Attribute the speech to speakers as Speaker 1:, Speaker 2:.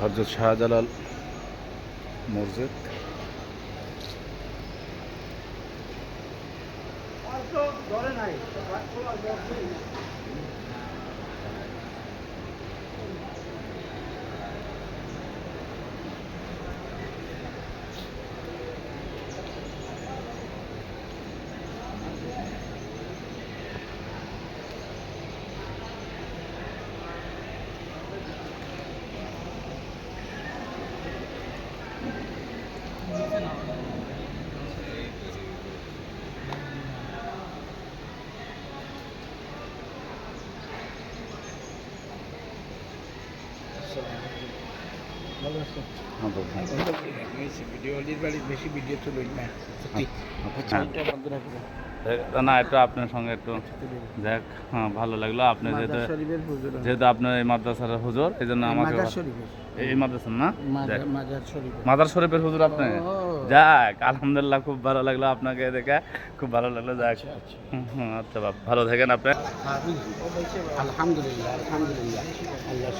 Speaker 1: হজরত শাহজালাল মসজিদ।
Speaker 2: ধরে আছে ভিডিও অলির বাড়ি বেশি ভিডিও তো লই না
Speaker 1: না একটু আপনার সঙ্গে একটু দেখ হ্যাঁ ভালো লাগল। আপনি যেহেতু যেহেতু আপনার এই মাদ্রাসার হুজুর এই জন্য আমাকে এই মাদ্রাসার না? মাদার শরীফের। হুজুর আপনি? যাক আলহামদুলিল্লাহ খুব ভালো লাগল আপনাকে দেখে। খুব ভালো লাগল যাক।
Speaker 2: আচ্ছা আচ্ছা।
Speaker 1: আচ্ছা বাপ ভালো থাকেন আপনি।
Speaker 2: আলহামদুলিল্লাহ আলহামদুলিল্লাহ। আল্লাহ